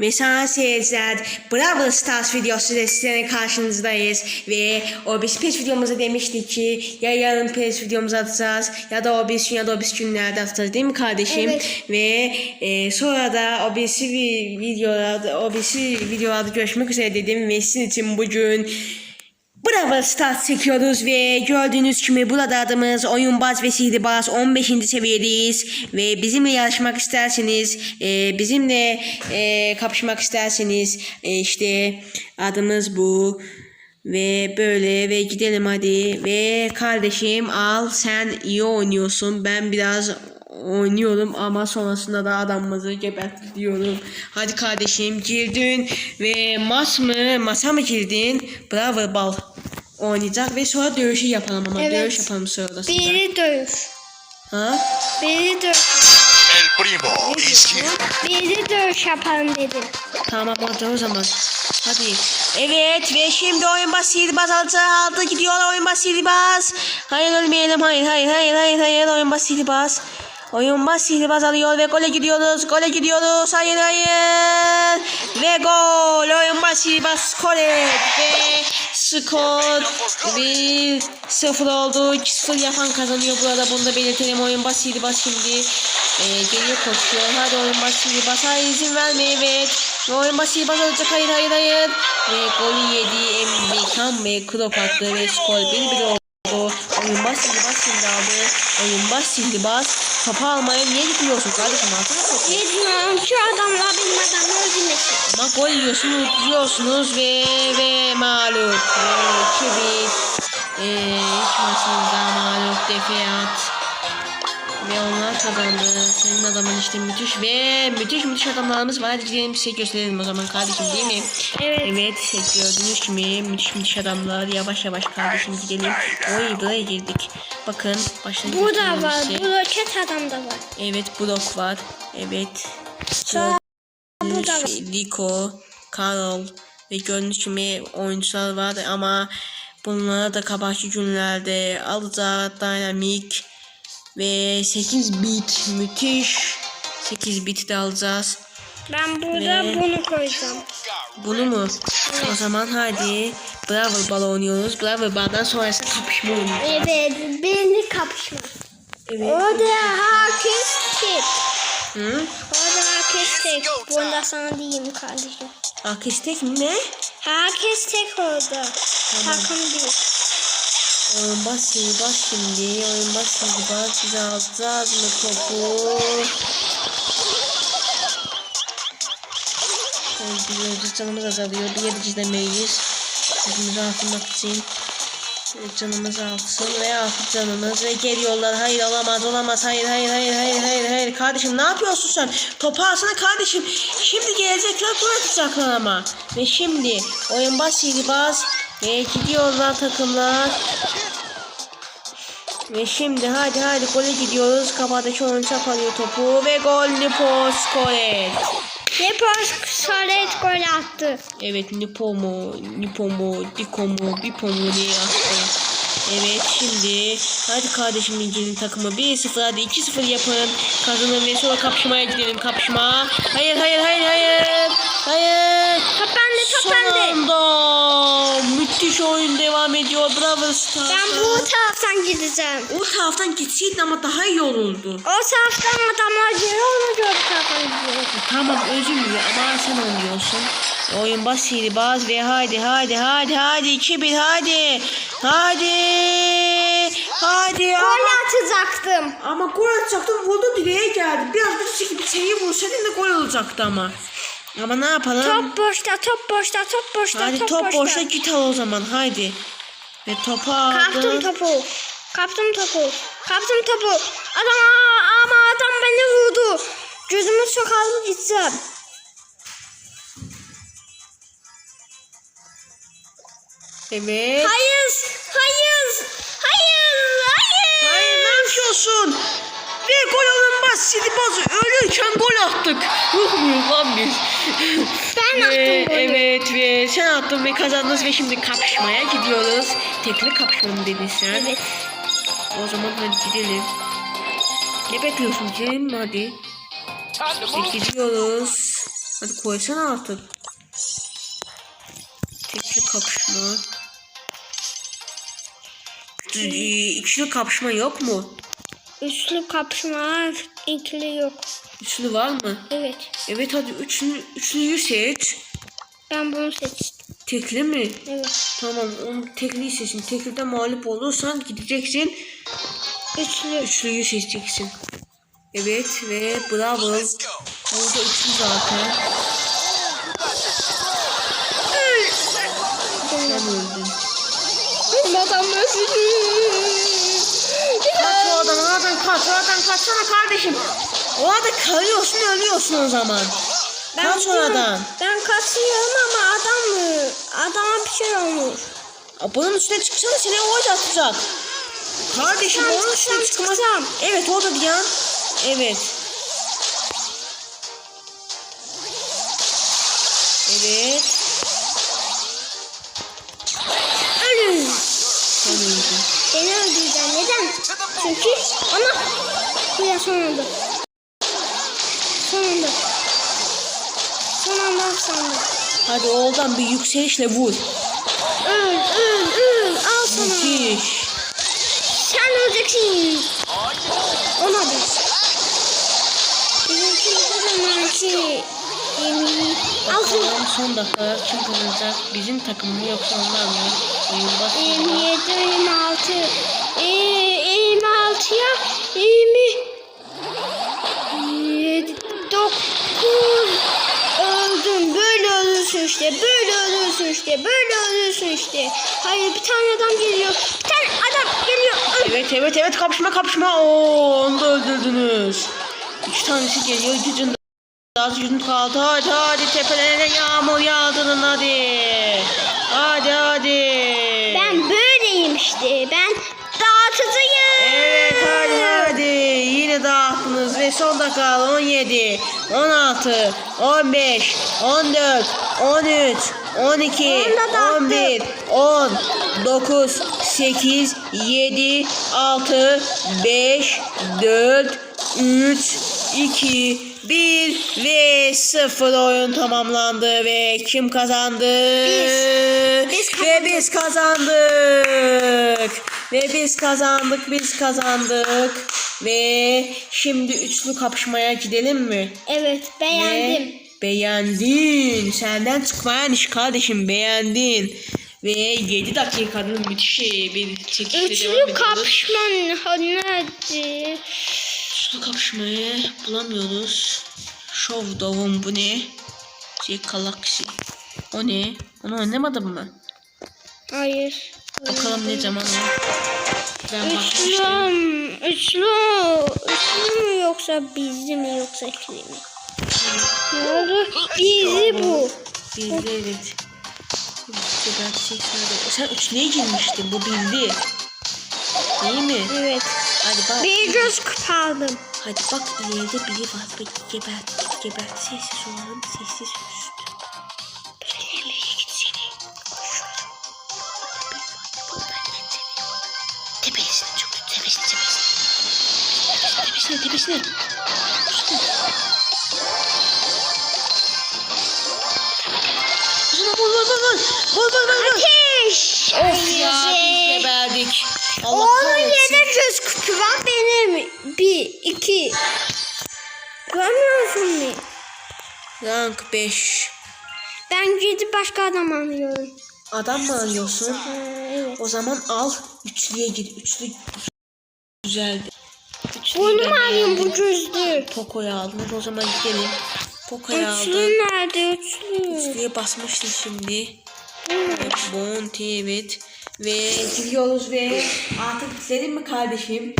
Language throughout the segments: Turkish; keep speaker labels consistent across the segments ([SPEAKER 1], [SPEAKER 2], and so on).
[SPEAKER 1] Ve sayın seyirciler Bravo Stars videosu ile sizlerin karşınızdayız. Ve o biz pes videomuzda demiştik ki ya yarın pes videomuzu atacağız ya da o biz gün ya da o biz günlerde atacağız değil mi kardeşim?
[SPEAKER 2] Evet.
[SPEAKER 1] Ve e, sonra da o biz videolarda o biz videolarda görüşmek üzere dedim ve sizin için bugün Bravo Stars çekiyoruz ve gördüğünüz gibi burada adımız oyunbaz ve sihirbaz 15. seviyedeyiz. Ve bizimle yarışmak isterseniz e, bizimle e, kapışmak isterseniz e, işte adımız bu. Ve böyle ve gidelim hadi. Ve kardeşim al sen iyi oynuyorsun. Ben biraz oynuyorum ama sonrasında da adamımızı gebertiyorum. Hadi kardeşim girdin ve maç mı masa mı girdin? Bravo bal oynayacak ve sonra dövüşü yapalım ama
[SPEAKER 2] Evet.
[SPEAKER 1] dövüş yapalım sonrasında.
[SPEAKER 2] Biri dövüş.
[SPEAKER 1] Ha?
[SPEAKER 2] Biri dövüş.
[SPEAKER 3] El primo is.
[SPEAKER 2] Biri dövüş yapalım dedim.
[SPEAKER 1] Tamam hadi o zaman. Hadi. Evet ve şimdi oyun bas sihirbaz altı altı gidiyor oyun bas sihirbaz. Hayır ölmeyelim hayır hayır hayır hayır hayır oyun bas sihirbaz. Oyun bas sihirbaz alıyor ve gole gidiyoruz gole gidiyoruz. Hayır hayır. Ve gol. Oyun bas sihirbaz et ve skor 1-0 oldu. 2-0 yapan kazanıyor. Burada bunu da belirtelim. Oyun bas sihirbaz şimdi. E, geriye koşuyor. Hadi oyun bas. Sihirbaz hayır izin verme evet. Ve oyun bas sihirbaz alacak hayır hayır hayır. Ve golü yedi Emrekan ve Krop attı ve skor 1-1 oldu oyun bas sihirbaz şimdi aldı oyun bas sihirbaz topu almaya niye gitmiyorsun kardeşim? Altına topu
[SPEAKER 2] Bilmiyorum şu adamlar benim adamı öldürmesin.
[SPEAKER 1] ama gol yiyorsunuz, yiyorsunuz ve ve mağlup. Ve 2-1 ee, ilk maçınızda mağlup Defiyat. Ve onlar kazandı. Senin adamın işte müthiş ve müthiş müthiş adamlarımız var. Hadi gidelim size gösterelim o zaman kardeşim değil mi?
[SPEAKER 2] Evet.
[SPEAKER 1] Evet gördüğünüz gibi müthiş müthiş adamlar. Yavaş yavaş kardeşim gidelim. Oy buraya girdik. Bakın başta
[SPEAKER 2] Bu da var.
[SPEAKER 1] size.
[SPEAKER 2] Bu roket adam da var.
[SPEAKER 1] Evet blok var. Evet.
[SPEAKER 2] Sonra bu da var.
[SPEAKER 1] Rico, Carol ve gördüğünüz gibi oyuncular var ama bunlara da kabahçı günlerde alacak Dynamic ve 8 bit müthiş 8 bit de alacağız.
[SPEAKER 2] Ben burada
[SPEAKER 1] Ve-
[SPEAKER 2] bunu koyacağım.
[SPEAKER 1] Bunu mu? O zaman hadi Bravo Ball oynuyoruz. Bravo Ball'dan sonrası kapışma oyunu.
[SPEAKER 2] Evet. Belli kapışma.
[SPEAKER 1] Evet.
[SPEAKER 2] Orada herkes tek.
[SPEAKER 1] Hı?
[SPEAKER 2] Orada herkes tek. Bunu da sana diyeyim kardeşim.
[SPEAKER 1] Arkistek mi ne?
[SPEAKER 2] Herkes tek orada. Takım değil.
[SPEAKER 1] Oyun bas şimdi bas şimdi. Oyun bas şimdi bas. Biz alacağız mı topu? Biliyoruz canımız azalıyor. Bir yedici demeyiz. Gücümüzü artırmak için. Canımız artsın ve artık canımız ve geliyorlar. Hayır olamaz olamaz. Hayır hayır hayır hayır hayır hayır. Kardeşim ne yapıyorsun sen? Topu alsana kardeşim. Şimdi gelecekler tur atacaklar ama. Ve şimdi oyun yedi bas. Ve gidiyorlar takımlar. Ve şimdi hadi hadi gole gidiyoruz. Kafadaki oyuncu alıyor topu ve gol Nipo skor et.
[SPEAKER 2] Depos Solet gol attı.
[SPEAKER 1] Evet Nipo mu, Nipo mu, Diko mu, Bipo mu diye attı. Evet şimdi hadi kardeşim İnci'nin takımı 1-0 hadi 2-0 yapın. Kazanın ve sonra kapışmaya gidelim kapışma. Hayır hayır hayır hayır. Hayır.
[SPEAKER 2] Top bende top
[SPEAKER 1] Son
[SPEAKER 2] bende.
[SPEAKER 1] anda müthiş oyun devam ediyor. Bravo Star.
[SPEAKER 2] Ben bu taraftan gideceğim.
[SPEAKER 1] O taraftan gitseydin ama daha iyi olurdu.
[SPEAKER 2] O taraftan adamlar geliyor onu gördü taraftan gidiyor.
[SPEAKER 1] Tamam özür dilerim ama sen oynuyorsun. Oyun bas baz ve hadi hadi hadi hadi 2-1 hadi. Hadi. Hadi.
[SPEAKER 2] Gol
[SPEAKER 1] Ama,
[SPEAKER 2] atacaktım.
[SPEAKER 1] ama gol atacaktım vurdu direğe geldi. Biraz bir çekip seni vursaydın da gol olacaktı ama. Ama ne yapalım?
[SPEAKER 2] Top boşta, top boşta, top boşta,
[SPEAKER 1] hadi
[SPEAKER 2] top,
[SPEAKER 1] top
[SPEAKER 2] boşta.
[SPEAKER 1] boşta git al o zaman hadi. Ve topu aldı.
[SPEAKER 2] Kaptım topu. Kaptım topu. Kaptım topu. Adam ama adam beni vurdu. Gözümü sokalım gideceğim.
[SPEAKER 1] Evet.
[SPEAKER 2] Hayır, hayır, hayır, hayır.
[SPEAKER 1] Hayır ne yapıyorsun? Ve gol alınmaz. Silibaz'ı ölürken gol attık. Ruh muyuz lan biz?
[SPEAKER 2] Ben
[SPEAKER 1] Ve,
[SPEAKER 2] attım golü.
[SPEAKER 1] evet ve sen attın ve kazandınız ve şimdi kapışmaya gidiyoruz. Tekli kapışma mı dedin sen?
[SPEAKER 2] Evet.
[SPEAKER 1] O zaman hadi gidelim. Ne bekliyorsun mi hadi? Ve gidiyoruz. Hadi koysana artık. Tekli kapışma. Ee, İkili kapışma yok mu?
[SPEAKER 2] Üçlü kapışma var. ikili yok.
[SPEAKER 1] Üçlü var mı?
[SPEAKER 2] Evet.
[SPEAKER 1] Evet hadi üçlü, üçlüyü seç.
[SPEAKER 2] Ben bunu seçtim.
[SPEAKER 1] Tekli mi?
[SPEAKER 2] Evet.
[SPEAKER 1] Tamam onu tekliyi seçin. Teklide mağlup olursan gideceksin.
[SPEAKER 2] Üçlü.
[SPEAKER 1] Üçlüyü seçeceksin. Evet ve bravo. Burada üçlü zaten. Sen öldün.
[SPEAKER 2] Adam öldü.
[SPEAKER 1] Kaç oradan kaç oradan kaçsana kardeşim. Orada kalıyorsun ölüyorsun o zaman. Kaç
[SPEAKER 2] diyorum,
[SPEAKER 1] oradan.
[SPEAKER 2] Ben kaçıyorum ama adam mı? Adama bir şey.
[SPEAKER 1] Aa, Bunun üstüne çıksana seni o atacak. Kardeşim
[SPEAKER 2] Çıksam,
[SPEAKER 1] onun üstüne çıkmaz. Evet orada diyen. Evet. Evet.
[SPEAKER 2] Ölün.
[SPEAKER 1] Sen öldün.
[SPEAKER 2] Beni. Çünkü. Bu ya son anda. Son anda. Son anda sandım.
[SPEAKER 1] Hadi oradan bir yükselişle vur.
[SPEAKER 2] Öl, öl, öl. Al sana.
[SPEAKER 1] Müthiş.
[SPEAKER 2] Sen öleceksin. Ona da. Bizimki bu zamanki yemeği. Al sana.
[SPEAKER 1] Son dakika kim kazanacak? Bizim takım mı yoksa onlar mı? Oyun başlıyor.
[SPEAKER 2] 27, 26. Ee, 26'ya 20. 7, 9. Öldün. Böyle ölürsün işte. Böyle ölürsün işte. Böyle ölürsün işte. Hayır bir tane adam geliyor. Bir tane adam geliyor. Öl.
[SPEAKER 1] Evet evet evet kapışma kapışma. Oo onu da öldürdünüz. İki tanesi geliyor gücün az gücün kaldı. Hadi hadi tepelerine yağmur yağdırın. Hadi dakika 17, 16, 15, 14, 13, 12,
[SPEAKER 2] Onu da dağıttım.
[SPEAKER 1] 11, 10, 9, 8, 7, 6, 5, 4, 3, 2, 1 ve 0 oyun tamamlandı ve kim kazandı?
[SPEAKER 2] Biz. Biz
[SPEAKER 1] Ve biz kazandık. Ve biz kazandık, biz kazandık. Ve şimdi üçlü kapışmaya gidelim mi?
[SPEAKER 2] Evet beğendim.
[SPEAKER 1] Ve beğendin. Senden çıkmayan iş kardeşim beğendin. Ve 7 dakikanın müthiş bir çekişle devam
[SPEAKER 2] Üçlü kapışmanın nerede?
[SPEAKER 1] Üçlü kapışmayı bulamıyoruz. Showdown bu ne? Şey Galaxy. O ne? Onu oynamadın mı?
[SPEAKER 2] Hayır.
[SPEAKER 1] Bakalım ne zaman o. Ben
[SPEAKER 2] Üçlü, üçlü, üçlü mü yoksa bizli mi yoksa ikili mi? Ne oldu? Bizli bu.
[SPEAKER 1] Bildi evet. Şey Sen üçlüye girmiştin bu bildi. Değil mi?
[SPEAKER 2] Evet.
[SPEAKER 1] Hadi bak.
[SPEAKER 2] Bir göz kıpardım.
[SPEAKER 1] Hadi bak ileride biri var. Bak gebert. Gebert. Sessiz olalım. Sessiz üst. Çok. Tepesine tepesine. Tepesine tepesine. Üstüne. Kızına vur vur vur vur. Vur vur vur vur.
[SPEAKER 2] Ateş!
[SPEAKER 1] Of ya biz geberdik. Allah
[SPEAKER 2] Onun
[SPEAKER 1] kahretsin.
[SPEAKER 2] yedi göz küpü var benim. Bir, iki. Görmüyorsun mu?
[SPEAKER 1] Rank 5.
[SPEAKER 2] Ben gidip başka adam arıyorum.
[SPEAKER 1] Adam mı arıyorsun?
[SPEAKER 2] Ha, evet.
[SPEAKER 1] O zaman al. Üçlüye gir. Üçlü güzeldi.
[SPEAKER 2] Bunu mu alayım bu?
[SPEAKER 1] Poco'yu aldın. Hadi o zaman gidelim. Poco'yu aldın.
[SPEAKER 2] Üçlü nerede üçlü?
[SPEAKER 1] Üçlüye basmıştın şimdi. Evet, Monty evet. Ve gidiyoruz ve artık bitirelim mi kardeşim?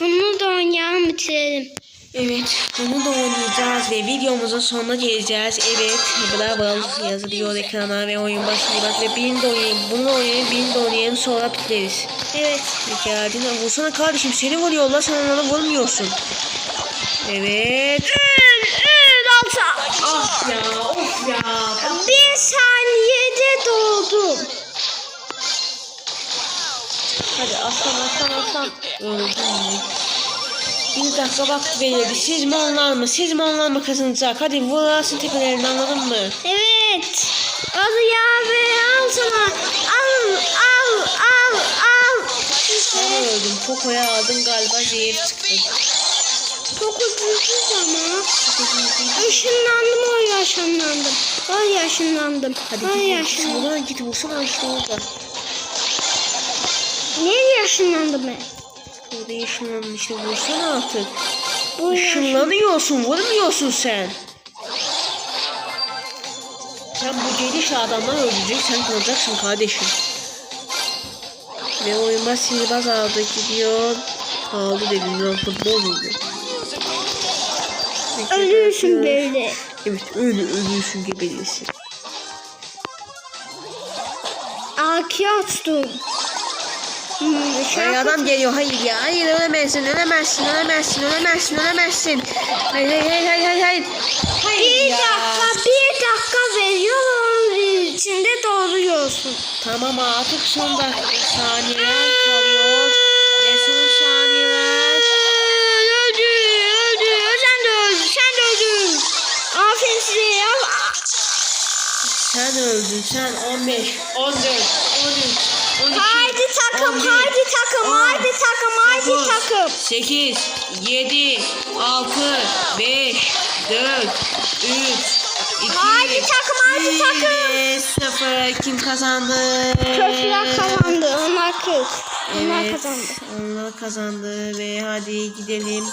[SPEAKER 2] Bunu da oynayalım bitirelim.
[SPEAKER 1] Evet, bunu da oynayacağız ve videomuzun sonuna geleceğiz. Evet, bravo yazılıyor ekrana ve oyun başlıyor. Ve birini de oynayın, bunu oynayın, birini de oynayın sonra bitiririz.
[SPEAKER 2] Evet.
[SPEAKER 1] Geldin, vursana kardeşim seni vuruyorlar, sen onlara vurmuyorsun. Evet.
[SPEAKER 2] Ül, ül, alta.
[SPEAKER 1] Ah ya, of ya.
[SPEAKER 2] Bir saniyede doğdum.
[SPEAKER 1] Hadi aslan aslan aslan. Öldüm. Bir dakika vakti verildi. Siz mi onlar mı? Siz mi onlar mı kazanacak? Hadi vurasın tepelerini anladın mı?
[SPEAKER 2] Evet. Al ya be al sana. Al al al al.
[SPEAKER 1] Ben öldüm. Poco'ya aldın galiba zehir çıktı.
[SPEAKER 2] Çok üzücü ama. Işınlandım o yaşanlandım. O yaşanlandım.
[SPEAKER 1] Hadi
[SPEAKER 2] o
[SPEAKER 1] git
[SPEAKER 2] yaşanlandım.
[SPEAKER 1] vursana git vursana işte orada.
[SPEAKER 2] Niye yaşanlandım ben?
[SPEAKER 1] Burada ışınlandın işte vursana artık.
[SPEAKER 2] Bu
[SPEAKER 1] Işınlanıyorsun vurmuyorsun sen. Sen bu geliş adamlar öldürecek sen kalacaksın kardeşim. Ve oyunma sihirbaz aldı gidiyor. Aldı dedim lan futbol muydu?
[SPEAKER 2] Ölürsün böyle.
[SPEAKER 1] Evet öyle ölüyorsun gebelisin.
[SPEAKER 2] Aki açtım. Hmm, şey
[SPEAKER 1] Hayır
[SPEAKER 2] yap-
[SPEAKER 1] adam geliyor hayır ya hayır ölemezsin ölemezsin ölemezsin ölemezsin ölemezsin. Hayır hayır hayır hayır hayır. hayır. Hayır
[SPEAKER 2] Bir
[SPEAKER 1] ya.
[SPEAKER 2] dakika, bir dakika veriyor. Onun içinde doğruyorsun.
[SPEAKER 1] Tamam artık son dakika saniyeler kalıyor. Ve son saniyeler.
[SPEAKER 2] Öldü, öldü. Sen de öldün, sen de öldün. Aferin size ya.
[SPEAKER 1] Sen öldün sen 15, 14, 13, 12,
[SPEAKER 2] Haydi takım,
[SPEAKER 1] 11,
[SPEAKER 2] haydi takım, haydi takım, haydi takım.
[SPEAKER 1] 8, 7, 6, 5, 4, 3, 2,
[SPEAKER 2] Haydi takım, haydi takım.
[SPEAKER 1] 0. Kim kazandı?
[SPEAKER 2] Kötüler kazandı, onlar kız. Onlar
[SPEAKER 1] Evet,
[SPEAKER 2] kazandı.
[SPEAKER 1] onlar kazandı ve hadi gidelim.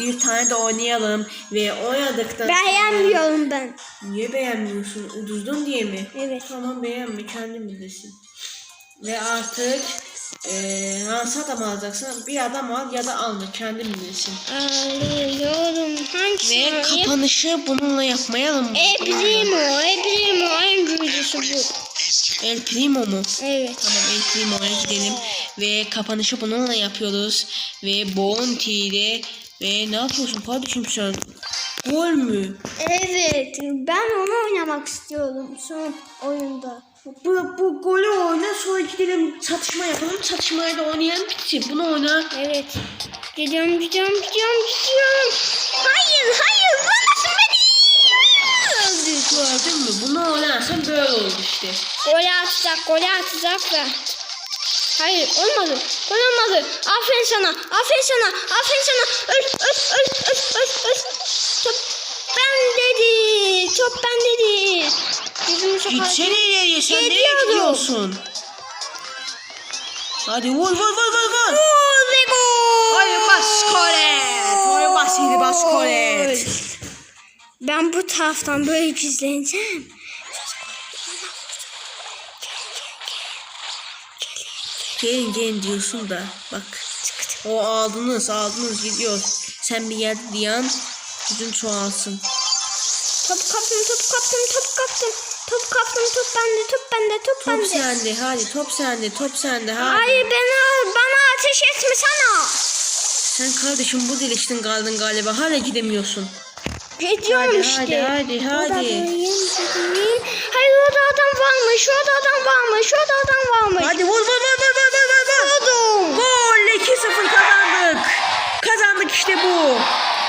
[SPEAKER 1] Bir tane de oynayalım ve oynadıktan
[SPEAKER 2] Beğenmiyorum ben.
[SPEAKER 1] Niye beğenmiyorsun? Ucuzdun diye mi?
[SPEAKER 2] Evet.
[SPEAKER 1] Tamam beğenme kendin bilirsin. Ve artık eee Hansa adam alacaksın. Bir adam al ya da alma kendin bilirsin.
[SPEAKER 2] Alıyorum. Hangisini
[SPEAKER 1] Ve
[SPEAKER 2] alayım?
[SPEAKER 1] kapanışı bununla yapmayalım.
[SPEAKER 2] E Primo, E Primo en güçlüsü bu.
[SPEAKER 1] El Primo mu?
[SPEAKER 2] Evet.
[SPEAKER 1] Tamam El Primo'ya gidelim. Ve kapanışı bununla yapıyoruz. Ve Bounty ile ve ne yapıyorsun kardeşim sen? Gol mü?
[SPEAKER 2] Evet, ben onu oynamak istiyorum son oyunda.
[SPEAKER 1] Bu, bu golü oyna sonra gidelim çatışma yapalım. Çatışmayı da oynayalım bitti. Bunu oyna.
[SPEAKER 2] Evet. Gidiyorum, gidiyorum, gidiyorum, gidiyorum. Hayır, hayır, bana beni.
[SPEAKER 1] Gördün mü? Bunu oynarsan böyle olur işte.
[SPEAKER 2] Gol atacak, gol atacak ve... Hayır, olmadı. Gol olmadı. Aferin sana, aferin sana, aferin sana. Öl, öl, öl, öl, öl, öl. Top ben dedi, top ben dedi. Yüzümü sokar.
[SPEAKER 1] Gitsene ileriye sen nereye
[SPEAKER 2] Gidiyorum.
[SPEAKER 1] gidiyorsun? Hadi vur vur vur vur vur. Oyun bas kolet. Oyun bas yedi bas kolet.
[SPEAKER 2] Ben bu taraftan böyle gizleneceğim.
[SPEAKER 1] Gelin gelin diyorsun da bak. O aldınız aldınız gidiyor. Sen bir yerde diyan gücün çoğalsın.
[SPEAKER 2] Top kaptım, top kaptım, top kaptım. Top kaptım, top bende, top bende, top,
[SPEAKER 1] Top
[SPEAKER 2] bende.
[SPEAKER 1] sende hadi top sende top sende hadi.
[SPEAKER 2] Hayır bana, bana ateş etme sana.
[SPEAKER 1] Sen kardeşim bu deliştin kaldın galiba hala gidemiyorsun.
[SPEAKER 2] Ediyorum
[SPEAKER 1] Hadi,
[SPEAKER 2] işte.
[SPEAKER 1] hadi, hadi, hadi.
[SPEAKER 2] Hayır orada adam varmış, orada adam varmış, orada adam varmış.
[SPEAKER 1] Hadi vur vur vur vur vur vur vur.
[SPEAKER 2] Vurdum.
[SPEAKER 1] Gol 2-0 kazandık. Kazandık işte bu.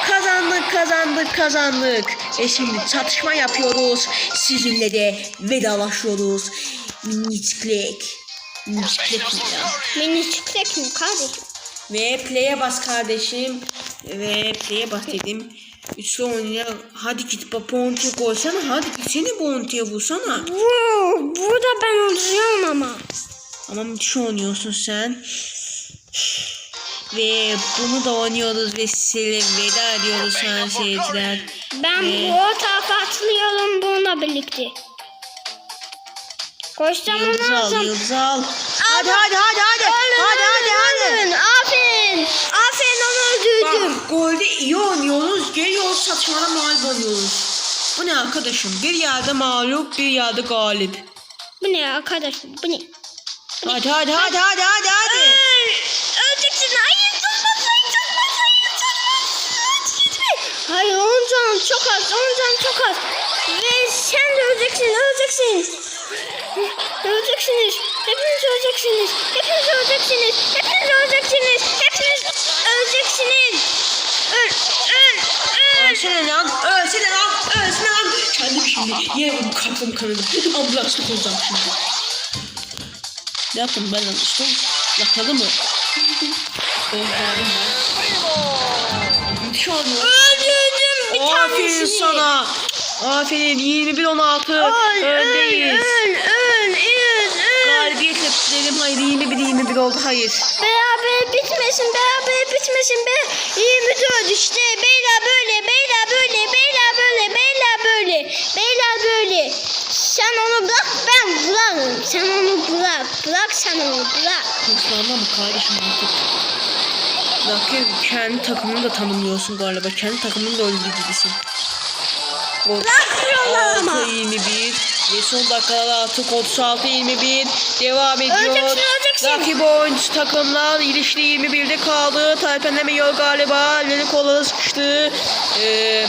[SPEAKER 1] Kazandık kazandık kazandık. E şimdi çatışma yapıyoruz. Sizinle de vedalaşıyoruz. Miniciklik. Miniciklik mi ya?
[SPEAKER 2] Çıkacak mı kardeşim?
[SPEAKER 1] Ve play'e bas kardeşim. Ve play'e bas dedim. Üçlü oynaya. Hadi git Bounty'ye koysana. Hadi gitsene Bounty'ye vursana.
[SPEAKER 2] Vuu, burada ben olacağım ama.
[SPEAKER 1] Ama müthiş oynuyorsun sen. Ve bunu da oynuyoruz ve size veda ediyoruz sayın seyirciler.
[SPEAKER 2] Ben
[SPEAKER 1] Ve
[SPEAKER 2] bu tarafa atlıyorum bununla birlikte.
[SPEAKER 1] Yıldız
[SPEAKER 2] onu
[SPEAKER 1] al,
[SPEAKER 2] alacağım.
[SPEAKER 1] yıldız al. Hadi hadi hadi hadi.
[SPEAKER 2] Ölün,
[SPEAKER 1] Hadi hadi hadi.
[SPEAKER 2] ölün. Aferin. Aferin onu öldürdüm.
[SPEAKER 1] Bak golde iyi oynuyoruz. Geliyoruz saçmana mağlup oluyoruz. Bu ne arkadaşım? Bir yerde mağlup, bir yerde galip.
[SPEAKER 2] Bu ne arkadaşım bu ne?
[SPEAKER 1] Hadi hadi hadi hadi hadi hadi.
[SPEAKER 2] Öl. canı çok az. Onun canı çok az. Ve sen de öleceksin. Öleceksiniz. Öleceksiniz. Hepiniz öleceksiniz. Hepiniz öleceksiniz. Hepiniz öleceksiniz. Hepiniz öleceksiniz.
[SPEAKER 1] Öl. Öl. Öl. Ölsene lan. Ölsene lan. Ölsene lan. Kendim şimdi. Yerim kapım kanadı. Ambulanslık olacağım şimdi. Ne yaptım ben lan? İşte yakaladı mı? Öldüm ben. Şu an Aferin sana. Aferin 21 16
[SPEAKER 2] Öl,
[SPEAKER 1] öndeyiz.
[SPEAKER 2] öl, öl, öl, öl.
[SPEAKER 1] Galibiyet dedim hayır 21 21 oldu hayır.
[SPEAKER 2] Beraber bitmesin, beraber bitmesin be. 24 işte. Beyler böyle, beyler böyle, beyler böyle, beyler böyle, beyler böyle. Sen onu bırak, ben bırakırım. Sen onu bırak, bırak sen onu bırak.
[SPEAKER 1] Hırslanma mı kardeşim artık? Rakip kendi takımını da tanımlıyorsun galiba. Kendi takımını da öldürdüsün.
[SPEAKER 2] Ama.
[SPEAKER 1] 6 21 ve son dakikalar artık 36 21 devam ediyor. Rakip oyuncu takımlar ilişki 21'de kaldı. Talpenlemiyor galiba. Elleri kolları sıkıştı. Ee,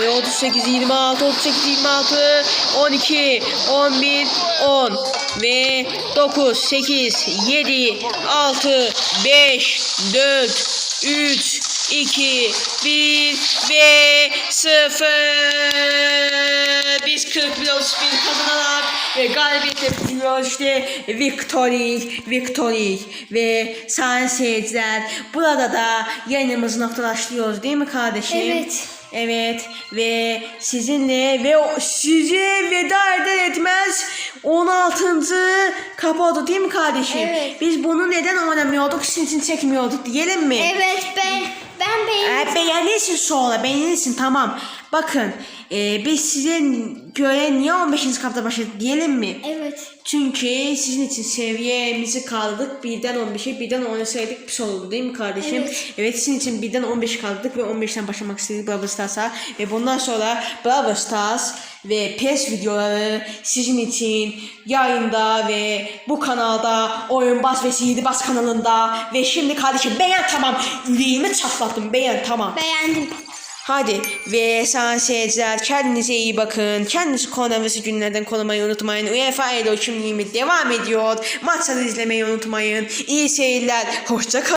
[SPEAKER 1] ve 38 26 38 26 12 11 10 ve 9 8 7 6 5 4 3 2 1 ve 0 biz 40 milyon spin kazanarak ve galibiyetle bitiriyor işte victory victory ve sayın seyirciler burada da yayınımızı noktalaştırıyoruz değil mi kardeşim?
[SPEAKER 2] Evet.
[SPEAKER 1] Evet ve sizinle ve size veda eder etmez 16. kapı oldu değil mi kardeşim?
[SPEAKER 2] Evet.
[SPEAKER 1] Biz bunu neden oynamıyorduk sizin için çekmiyorduk diyelim mi?
[SPEAKER 2] Evet ben, ben beğendim.
[SPEAKER 1] E, beğenirsin sonra beğenirsin tamam. Bakın e, biz size göre niye 15. kapta başladık diyelim mi?
[SPEAKER 2] Evet.
[SPEAKER 1] Çünkü sizin için seviyemizi kaldırdık. Birden 15'e birden oynasaydık pis olurdu değil mi kardeşim?
[SPEAKER 2] Evet.
[SPEAKER 1] Evet sizin için birden 15 kaldık ve 15'ten başlamak istedik Brawl Stars'a. Ve bundan sonra Brawl Stars ve PES videoları sizin için yayında ve bu kanalda Oyun Bas ve Sihirli Bas kanalında ve şimdi kardeşim beğen tamam yüreğimi çatlattım beğen tamam.
[SPEAKER 2] Beğendim.
[SPEAKER 1] Hadi ve sayın seyirciler kendinize iyi bakın. Kendinizi koronavirüs günlerden korumayı unutmayın. UEFA ile ölçümlüğümüz devam ediyor. Maçları izlemeyi unutmayın. İyi seyirler. Hoşça kalın.